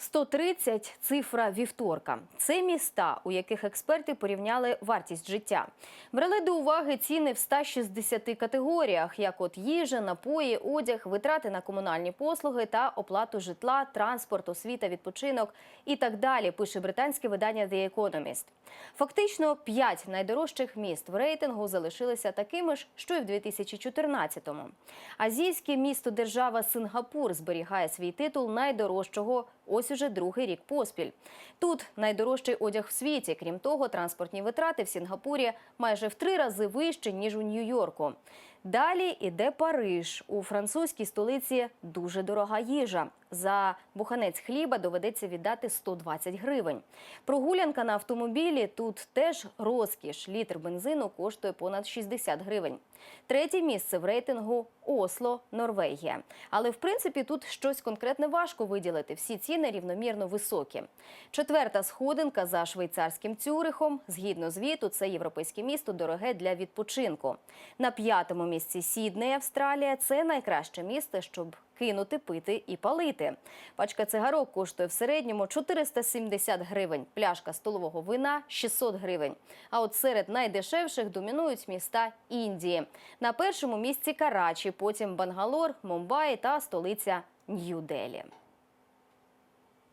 130 – цифра вівторка. Це міста, у яких експерти порівняли вартість життя. Брали до уваги ціни в 160 категоріях, як от їжа, напої, одяг, витрати на комунальні послуги та оплату житла, транспорт, освіта, відпочинок і так далі, пише британське видання The Economist. Фактично, п'ять найдорожчих міст в рейтингу залишилися такими ж, що й в 2014-му. Азійське місто держава Сингапур зберігає свій титул найдорожчого ось уже другий рік поспіль. Тут найдорожчий одяг в світі. Крім того, транспортні витрати в Сінгапурі майже в три рази вищі, ніж у Нью-Йорку. Далі іде Париж. У французькій столиці дуже дорога їжа. За буханець хліба доведеться віддати 120 гривень. Прогулянка на автомобілі тут теж розкіш. Літр бензину коштує понад 60 гривень. Третє місце в рейтингу Осло, Норвегія. Але в принципі тут щось конкретне важко виділити. Всі ціни рівномірно високі. Четверта сходинка за швейцарським Цюрихом. Згідно звіту, це європейське місто дороге для відпочинку. На п'ятому місці Сідней, Австралія. Це найкраще місце, щоб кинути, пити і палити. Пачка цигарок коштує в середньому 470 гривень, пляшка столового вина 600 гривень. А от серед найдешевших домінують міста Індії. На першому місці Карачі, потім Бангалор, Мумбаї та столиця Нью-Делі.